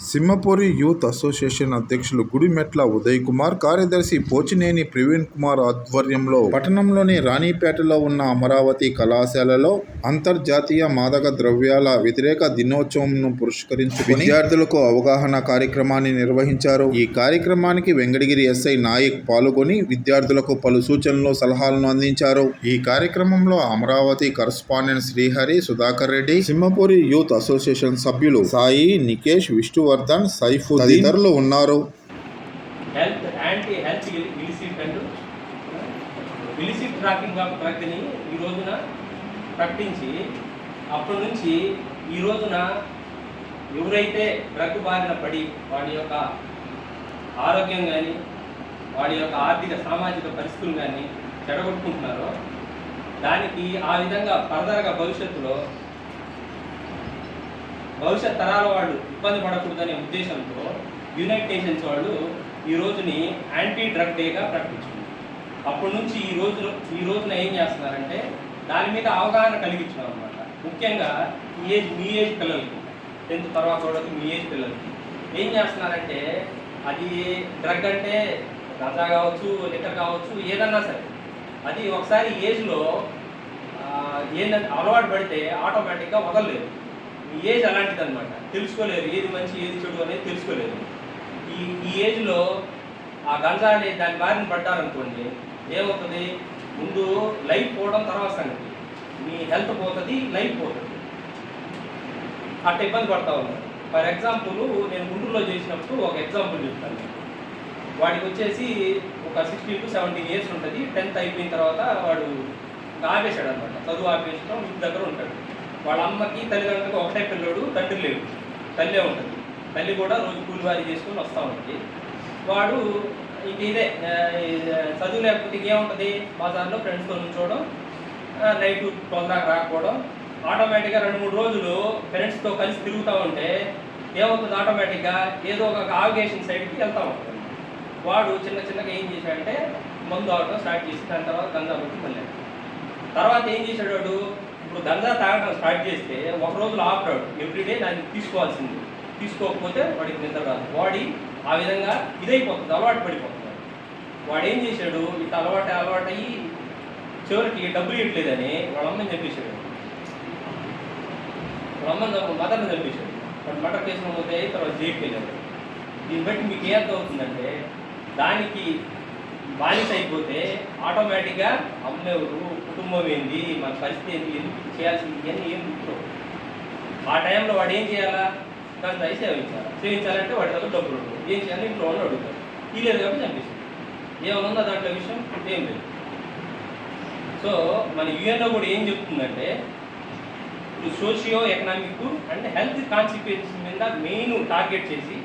Simhapuri youth association అధ్యక్షులు గుడిమెట్ల ఉదయ్ కుమార్ కార్యదర్శి పోచినేని ప్రవీణ్ కుమార్ ఆధ్వర్యంలో పట్టణంలోని రాణిపేటలో ఉన్న అమరావతి కళాశాలలో అంతర్జాతీయ మాదక ద్రవ్యాల వ్యతిరేక దినోత్సవంను పురస్కరించి విద్యార్థులకు అవగాహన కార్యక్రమాన్ని నిర్వహించారు. ఈ కార్యక్రమానికి వెంకటగిరి ఎస్ఐ నాయక్ పాల్గొని విద్యార్థులకు పలు సూచనలు సలహాలను అందించారు. ఈ కార్యక్రమంలో Amaravati correspondent Srihari Sudhakar Reddy Simhapuri youth association సభ్యులు సాయి నికేష్ విష్ణువర్ధన్ సైఫు తదితరులు ఉన్నారు. Health anti health illicit and illicit trafficking of డ్రగ్ని ఈ రోజున ప్రకటించి అప్పటి నుంచి ఈ రోజున ఎవరైతే డ్రగ్ బారిన పడి వాడి యొక్క ఆరోగ్యం కానీ వాడి యొక్క ఆర్థిక సామాజిక పరిస్థితులు కానీ చెడగొట్టుకుంటున్నారో దానికి ఆ విధంగా ఫర్దర్గా భవిష్యత్తులో భవిష్యత్ తరాల వాళ్ళు ఇబ్బంది పడకూడదనే ఉద్దేశంతో యునైటెడ్ నేషన్స్ వాళ్ళు ఈ రోజుని యాంటీ డ్రగ్ డేగా ప్రకటించింది అప్పటి నుంచి ఈ రోజు ఈ రోజున ఏం చేస్తున్నారంటే దాని మీద అవగాహన కలిగించడం అనమాట ముఖ్యంగా ఈ ఏజ్ మీ ఏజ్ పిల్లలకి టెన్త్ తర్వాత వాళ్ళకి మీ ఏజ్ పిల్లలకి ఏం చేస్తున్నారంటే అది డ్రగ్ అంటే గజా కావచ్చు లిటర్ కావచ్చు ఏదన్నా సరే. అది ఒకసారి ఏజ్లో ఏంటంటే అలవాటు పడితే ఆటోమేటిక్గా వదలలేదు. ఏజ్ అలాంటిది అనమాట తెలుసుకోలేరు. ఏది మంచి ఏది చెడు అనేది తెలుసుకోలేరు. ఈ ఈ ఏజ్లో ఆ గంజా అనే దాని బారిన పడ్డారనుకోండి ఏమవుతుంది? ముందు లైఫ్ పోవడం తర్వాత సంగతి. మీ హెల్త్ పోతుంది లైఫ్ పోతుంది. అట్ట ఇబ్బంది పడతా ఉన్నారు. ఫర్ ఎగ్జాంపుల్ నేను గుంటూరులో చేసినప్పుడు ఒక ఎగ్జాంపుల్ చెప్తాను వాడికి వచ్చేసి ఒక సిక్స్టీన్ టు సెవెంటీన్ ఇయర్స్ ఉంటుంది. టెన్త్ అయిపోయిన తర్వాత వాడు ఆపేశాడు అనమాట చదువు ఆపేసడం ఇంటి దగ్గర ఉంటాడు. వాళ్ళ అమ్మకి తల్లిదండ్రులకు ఒకటే పిల్లడు తండ్రి లేడు. తల్లే ఉంటుంది. తల్లి కూడా రోజు కూలివారి చేసుకొని వస్తూ ఉంటుంది. వాడు ఇంక ఇదే చదువు లేకపోతే ఇంకేముంటుంది బజార్లో ఫ్రెండ్స్తో నుంచోవడం నైట్ తొందరగా రాకపోవడం. ఆటోమేటిక్గా రెండు మూడు రోజులు ఫ్రెండ్స్తో కలిసి తిరుగుతూ ఉంటే ఏమవుతుంది? ఆటోమేటిక్గా ఏదో ఒక ఆవిగేషన్ సైడ్కి వెళ్తూ ఉంటుంది. వాడు చిన్న చిన్నగా ఏం చేశాడంటే మందు ఆడటం స్టార్ట్ చేసి దాని తర్వాత గంజా కొట్టి మళ్ళీ. తర్వాత ఏం చేశాడు వాడు? ఇప్పుడు గంజా తాగడం స్టార్ట్ చేస్తే ఒక రోజులో ఆపరాడు. ఎవ్రీడే దాన్ని తీసుకోవాల్సింది. తీసుకోకపోతే వాడికి నిద్ర రాదు. బాడీ ఆ విధంగా ఇదైపోతుంది అలవాటు పడిపోతుంది. వాడు ఏం చేశాడు? ఇంత అలవాటు అలవాటు అయ్యి చివరికి డబ్బులు ఇవ్వట్లేదని వాళ్ళ అమ్మని చంపేశాడు వాళ్ళ అమ్మని మదర్ని చంపేశాడు వాడు మటర్ కేసులో పోతే తర్వాత జైలుకి వెళ్ళాడు. దీన్ని బట్టి మీకు ఏం అవుతుందంటే దానికి బానిస అయిపోతే ఆటోమేటిక్గా అమ్మేవారు కుటుంబం ఏంది? మన పరిస్థితి ఏంది? ఎందుకు చేయాల్సింది? ఇవన్నీ ఏం గుర్తురావు. ఆ టైంలో వాడు ఏం చేయాలా? దాన్ని దయ సేవించాలి? సేవించాలంటే వాడి దగ్గర డబ్బులు ఉండవు ఏం చేయాలి? ఇంట్లో వాళ్ళు అడుగుతారు ఈ లేదు కాబట్టి చంపేసింది ఏమన్నా దాంట్లో విషయం? ఏం లేదు. సో మన యుఎన్ఓ కూడా ఏం చెప్తుందంటే ఇప్పుడు socio economic and health consequence మీద మెయిన్ టార్గెట్ చేసి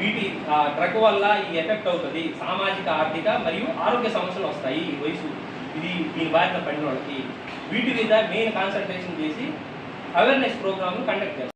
వీటి డ్రగ్ వల్ల ఈ ఎఫెక్ట్ అవుతుంది. సామాజిక ఆర్థిక మరియు ఆరోగ్య సమస్యలు వస్తాయి ఈ వయసు. ఇది దీని బారిన పడిన వాళ్ళకి. వీటి మీద మెయిన్ కాన్సన్ట్రేషన్ చేసి అవేర్నెస్ ప్రోగ్రామ్ కండక్ట్ చేస్తారు